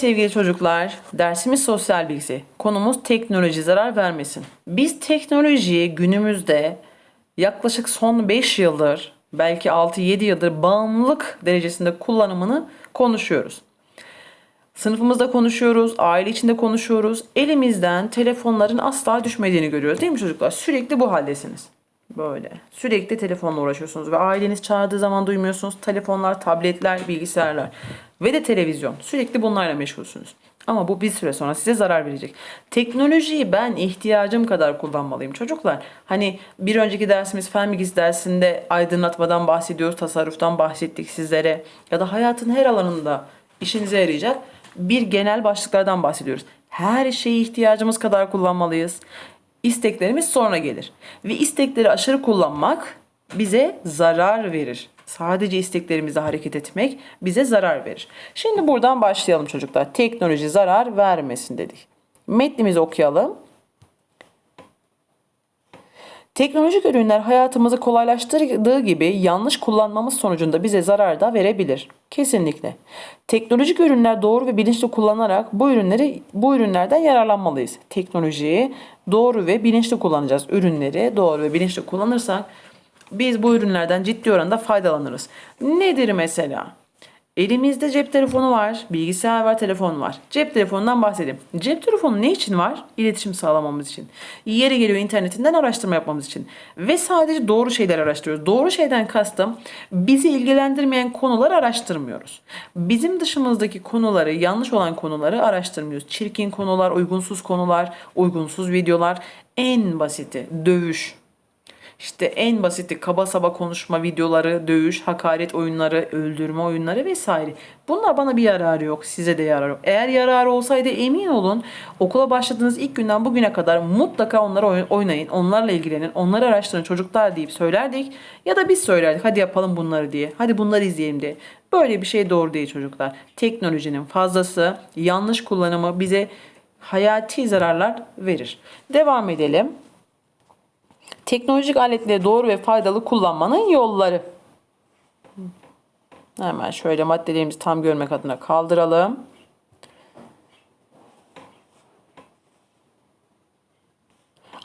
Sevgili çocuklar, dersimiz sosyal bilgi. Konumuz teknoloji zarar vermesin. Biz teknolojiyi günümüzde yaklaşık son 5 yıldır, belki 6-7 yıldır bağımlılık derecesinde kullanımını konuşuyoruz. Sınıfımızda konuşuyoruz, aile içinde konuşuyoruz. Elimizden telefonların asla düşmediğini görüyoruz değil mi çocuklar? Sürekli bu haldesiniz. Böyle. Sürekli telefonla uğraşıyorsunuz ve aileniz çağırdığı zaman duymuyorsunuz. Telefonlar, tabletler, bilgisayarlar ve de televizyon. Sürekli bunlarla meşgulsünüz. Ama bu bir süre sonra size zarar verecek. Teknolojiyi ben ihtiyacım kadar kullanmalıyım çocuklar. Hani bir önceki dersimiz fen bilgisi dersinde aydınlatmadan bahsediyoruz, tasarruftan bahsettik sizlere. Ya da hayatın her alanında işinize yarayacak bir genel başlıklardan bahsediyoruz. Her şeyi ihtiyacımız kadar kullanmalıyız. İsteklerimiz sonra gelir. Ve istekleri aşırı kullanmak bize zarar verir. Sadece isteklerimizle hareket etmek bize zarar verir. Şimdi buradan başlayalım çocuklar. Teknoloji zarar vermesin dedik. Metnimizi okuyalım. Teknolojik ürünler hayatımızı kolaylaştırdığı gibi yanlış kullanmamız sonucunda bize zarar da verebilir. Kesinlikle. Teknolojik ürünler doğru ve bilinçli kullanarak bu ürünleri bu ürünlerden yararlanmalıyız. Teknolojiyi doğru ve bilinçli kullanacağız. Ürünleri doğru ve bilinçli kullanırsak biz bu ürünlerden ciddi oranda faydalanırız. Nedir mesela? Elimizde cep telefonu var, bilgisayar var, telefon var. Cep telefonundan bahsedeyim. Cep telefonu ne için var? İletişim sağlamamız için. Yeri geliyor internetinden araştırma yapmamız için. Ve sadece doğru şeyler araştırıyoruz. Doğru şeyden kastım bizi ilgilendirmeyen konuları araştırmıyoruz. Bizim dışımızdaki konuları, yanlış olan konuları araştırmıyoruz. Çirkin konular, uygunsuz konular, uygunsuz videolar. En basiti dövüş, işte en basiti kaba saba konuşma videoları, dövüş, hakaret oyunları, öldürme oyunları vesaire. Bunlar bana bir yararı yok. Size de yararı yok. Eğer yararı olsaydı emin olun okula başladığınız ilk günden bugüne kadar mutlaka onları oyn- oynayın. Onlarla ilgilenin. Onları araştırın çocuklar deyip söylerdik. Ya da biz söylerdik hadi yapalım bunları diye. Hadi bunları izleyelim diye. Böyle bir şey doğru değil çocuklar. Teknolojinin fazlası, yanlış kullanımı bize hayati zararlar verir. Devam edelim. Teknolojik aletleri doğru ve faydalı kullanmanın yolları. Hemen şöyle maddelerimizi tam görmek adına kaldıralım.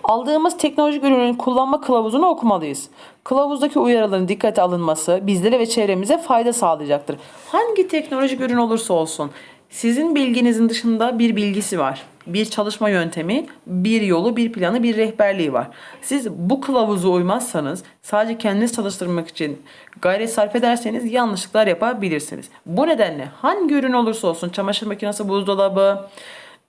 Aldığımız teknolojik ürünün kullanma kılavuzunu okumalıyız. Kılavuzdaki uyarıların dikkate alınması bizlere ve çevremize fayda sağlayacaktır. Hangi teknolojik ürün olursa olsun sizin bilginizin dışında bir bilgisi var. Bir çalışma yöntemi, bir yolu, bir planı, bir rehberliği var. Siz bu kılavuzu uymazsanız sadece kendiniz çalıştırmak için gayret sarf ederseniz yanlışlıklar yapabilirsiniz. Bu nedenle hangi ürün olursa olsun çamaşır makinesi, buzdolabı,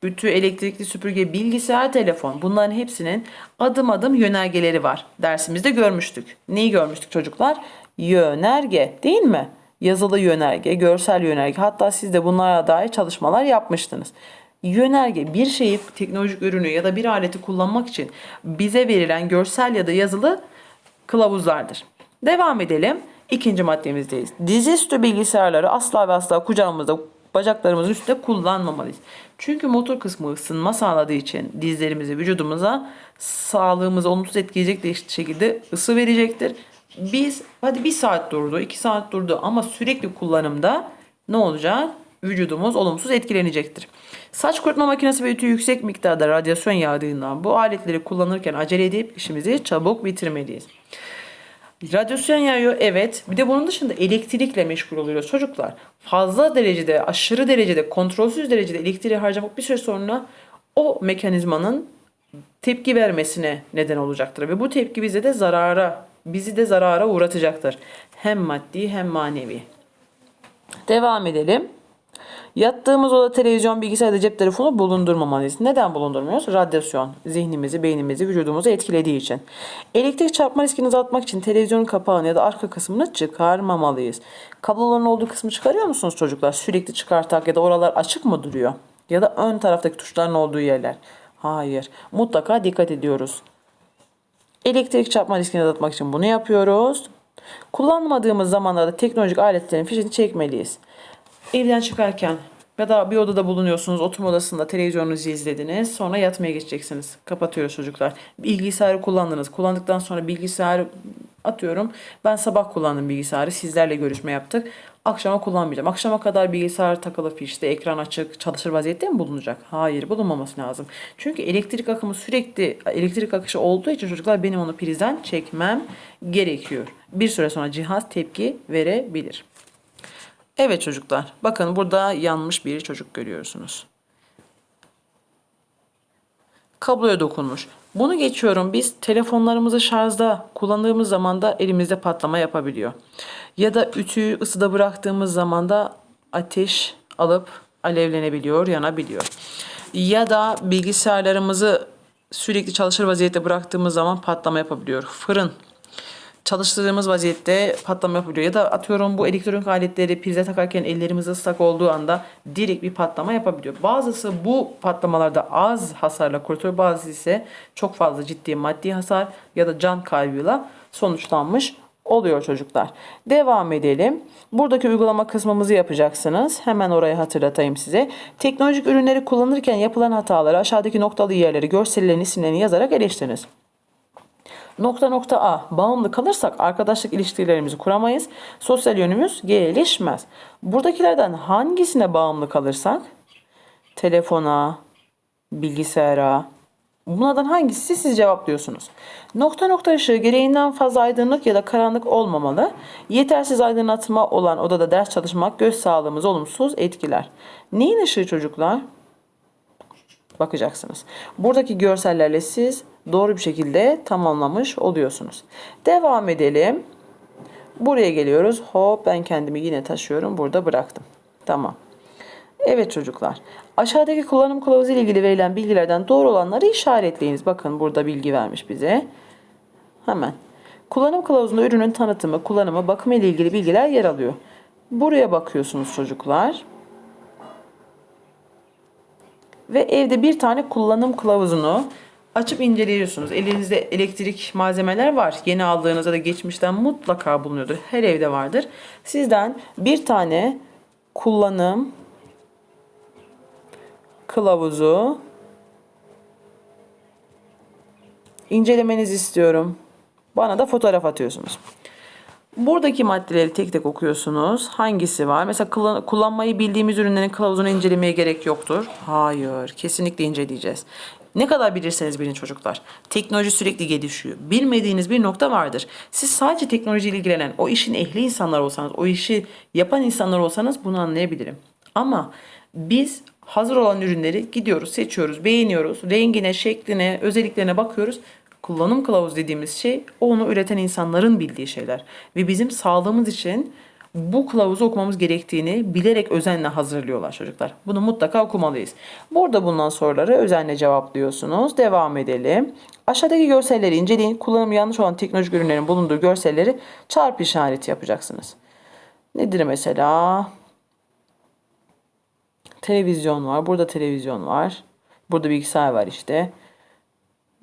Ütü, elektrikli süpürge, bilgisayar, telefon bunların hepsinin adım adım yönergeleri var. Dersimizde görmüştük. Neyi görmüştük çocuklar? Yönerge değil mi? Yazılı yönerge, görsel yönerge hatta siz de bunlara dair çalışmalar yapmıştınız. Yönerge bir şeyi teknolojik ürünü ya da bir aleti kullanmak için bize verilen görsel ya da yazılı kılavuzlardır. Devam edelim. İkinci maddemizdeyiz. Dizüstü bilgisayarları asla ve asla kucağımızda bacaklarımızın üstünde kullanmamalıyız. Çünkü motor kısmı ısınma sağladığı için dizlerimizi vücudumuza sağlığımızı olumsuz etkileyecek şekilde ısı verecektir. Biz hadi bir saat durdu, iki saat durdu ama sürekli kullanımda ne olacak? Vücudumuz olumsuz etkilenecektir. Saç kurutma makinesi ve ütü yüksek miktarda radyasyon yağdığından bu aletleri kullanırken acele edip işimizi çabuk bitirmeliyiz. Radyasyon yağıyor evet. Bir de bunun dışında elektrikle meşgul oluyoruz çocuklar. Fazla derecede, aşırı derecede, kontrolsüz derecede elektriği harcamak bir süre sonra o mekanizmanın tepki vermesine neden olacaktır. Ve bu tepki bize de zarara, bizi de zarara uğratacaktır. Hem maddi hem manevi. Devam edelim. Yattığımız oda televizyon, bilgisayar da cep telefonu bulundurmamalıyız. Neden bulundurmuyoruz? Radyasyon zihnimizi, beynimizi, vücudumuzu etkilediği için. Elektrik çarpma riskini azaltmak için televizyonun kapağını ya da arka kısmını çıkarmamalıyız. Kabloların olduğu kısmı çıkarıyor musunuz çocuklar? Sürekli çıkartak ya da oralar açık mı duruyor? Ya da ön taraftaki tuşların olduğu yerler. Hayır. Mutlaka dikkat ediyoruz. Elektrik çarpma riskini azaltmak için bunu yapıyoruz. Kullanmadığımız zamanlarda teknolojik aletlerin fişini çekmeliyiz. Evden çıkarken ya da bir odada bulunuyorsunuz, oturma odasında televizyonunuzu izlediniz. Sonra yatmaya geçeceksiniz. Kapatıyoruz çocuklar. Bilgisayarı kullandınız. Kullandıktan sonra bilgisayarı atıyorum. Ben sabah kullandım bilgisayarı. Sizlerle görüşme yaptık. Akşama kullanmayacağım. Akşama kadar bilgisayar takılı fişte, ekran açık, çalışır vaziyette mi bulunacak? Hayır, bulunmaması lazım. Çünkü elektrik akımı sürekli elektrik akışı olduğu için çocuklar benim onu prizden çekmem gerekiyor. Bir süre sonra cihaz tepki verebilir. Evet çocuklar, bakın burada yanmış bir çocuk görüyorsunuz. kabloya dokunmuş. Bunu geçiyorum biz telefonlarımızı şarjda kullandığımız zaman da elimizde patlama yapabiliyor. Ya da ütüyü ısıda bıraktığımız zaman da ateş alıp alevlenebiliyor, yanabiliyor. Ya da bilgisayarlarımızı sürekli çalışır vaziyette bıraktığımız zaman patlama yapabiliyor. Fırın çalıştırdığımız vaziyette patlama yapabiliyor. Ya da atıyorum bu elektronik aletleri prize takarken ellerimiz ıslak olduğu anda direkt bir patlama yapabiliyor. Bazısı bu patlamalarda az hasarla kurtuluyor. Bazısı ise çok fazla ciddi maddi hasar ya da can kaybıyla sonuçlanmış oluyor çocuklar. Devam edelim. Buradaki uygulama kısmımızı yapacaksınız. Hemen orayı hatırlatayım size. Teknolojik ürünleri kullanırken yapılan hataları aşağıdaki noktalı yerleri görsellerin isimlerini yazarak eleştiriniz. Nokta nokta A. Bağımlı kalırsak arkadaşlık ilişkilerimizi kuramayız. Sosyal yönümüz gelişmez. Buradakilerden hangisine bağımlı kalırsak? Telefona, bilgisayara. Bunlardan hangisi siz cevaplıyorsunuz. Nokta nokta ışığı gereğinden fazla aydınlık ya da karanlık olmamalı. Yetersiz aydınlatma olan odada ders çalışmak göz sağlığımızı olumsuz etkiler. Neyin ışığı çocuklar? bakacaksınız. Buradaki görsellerle siz doğru bir şekilde tamamlamış oluyorsunuz. Devam edelim. Buraya geliyoruz. Hop ben kendimi yine taşıyorum. Burada bıraktım. Tamam. Evet çocuklar. Aşağıdaki kullanım kılavuzu ile ilgili verilen bilgilerden doğru olanları işaretleyiniz. Bakın burada bilgi vermiş bize. Hemen. Kullanım kılavuzunda ürünün tanıtımı, kullanımı, bakımı ile ilgili bilgiler yer alıyor. Buraya bakıyorsunuz çocuklar. Ve evde bir tane kullanım kılavuzunu açıp inceliyorsunuz. Elinizde elektrik malzemeler var. Yeni aldığınızda da geçmişten mutlaka bulunuyordur. Her evde vardır. Sizden bir tane kullanım kılavuzu incelemenizi istiyorum. Bana da fotoğraf atıyorsunuz. Buradaki maddeleri tek tek okuyorsunuz. Hangisi var? Mesela kullan- kullanmayı bildiğimiz ürünlerin kılavuzunu incelemeye gerek yoktur. Hayır, kesinlikle inceleyeceğiz. Ne kadar bilirseniz bilin çocuklar. Teknoloji sürekli gelişiyor. Bilmediğiniz bir nokta vardır. Siz sadece teknolojiyle ilgilenen, o işin ehli insanlar olsanız, o işi yapan insanlar olsanız bunu anlayabilirim. Ama biz hazır olan ürünleri gidiyoruz, seçiyoruz, beğeniyoruz. Rengine, şekline, özelliklerine bakıyoruz. Kullanım kılavuz dediğimiz şey onu üreten insanların bildiği şeyler. Ve bizim sağlığımız için bu kılavuzu okumamız gerektiğini bilerek özenle hazırlıyorlar çocuklar. Bunu mutlaka okumalıyız. Burada bulunan soruları özenle cevaplıyorsunuz. Devam edelim. Aşağıdaki görselleri inceleyin. Kullanımı yanlış olan teknolojik ürünlerin bulunduğu görselleri çarpı işareti yapacaksınız. Nedir mesela? Televizyon var. Burada televizyon var. Burada bilgisayar var işte.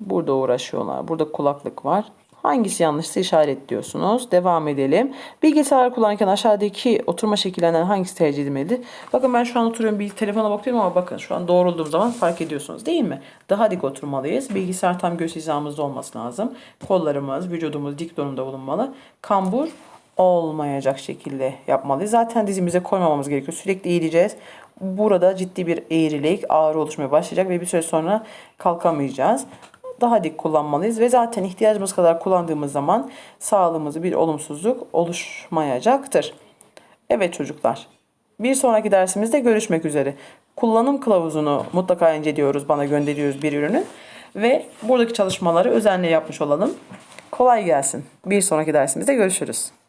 Burada uğraşıyorlar. Burada kulaklık var. Hangisi yanlışsa işaretliyorsunuz. Devam edelim. Bilgisayar kullanırken aşağıdaki oturma şekillerinden hangisi tercih edilmelidir? Bakın ben şu an oturuyorum bir telefona bakıyorum ama bakın şu an doğrulduğum zaman fark ediyorsunuz değil mi? Daha dik oturmalıyız. Bilgisayar tam göz hizamızda olması lazım. Kollarımız, vücudumuz dik durumda bulunmalı. Kambur olmayacak şekilde yapmalıyız. Zaten dizimize koymamamız gerekiyor. Sürekli eğileceğiz. Burada ciddi bir eğrilik, ağrı oluşmaya başlayacak ve bir süre sonra kalkamayacağız daha dik kullanmalıyız ve zaten ihtiyacımız kadar kullandığımız zaman sağlığımızda bir olumsuzluk oluşmayacaktır. Evet çocuklar. Bir sonraki dersimizde görüşmek üzere. Kullanım kılavuzunu mutlaka inceliyoruz, bana gönderiyoruz bir ürünün ve buradaki çalışmaları özenle yapmış olalım. Kolay gelsin. Bir sonraki dersimizde görüşürüz.